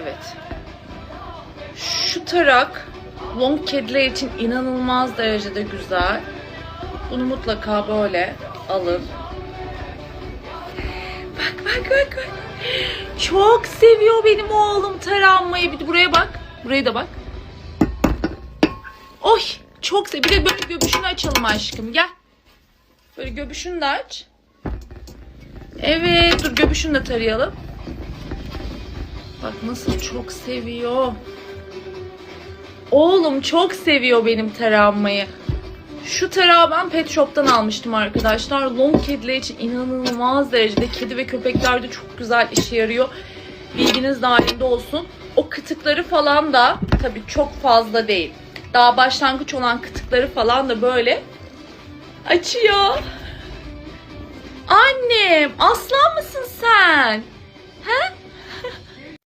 Evet. Şu tarak long kediler için inanılmaz derecede güzel. Bunu mutlaka böyle alın. Bak bak bak bak. Çok seviyor benim oğlum taranmayı. Bir de buraya bak. Buraya da bak. Oy çok sev. Bir de böyle göbüşünü açalım aşkım. Gel. Böyle göbüşünü de aç. Evet dur göbüşünü de tarayalım. Bak nasıl çok seviyor. Oğlum çok seviyor benim taranmayı. Şu tarağı ben pet shop'tan almıştım arkadaşlar. Long kediler için inanılmaz derecede kedi ve köpeklerde çok güzel işe yarıyor. Bilginiz dahilinde olsun. O kıtıkları falan da tabii çok fazla değil. Daha başlangıç olan kıtıkları falan da böyle açıyor. Annem? He?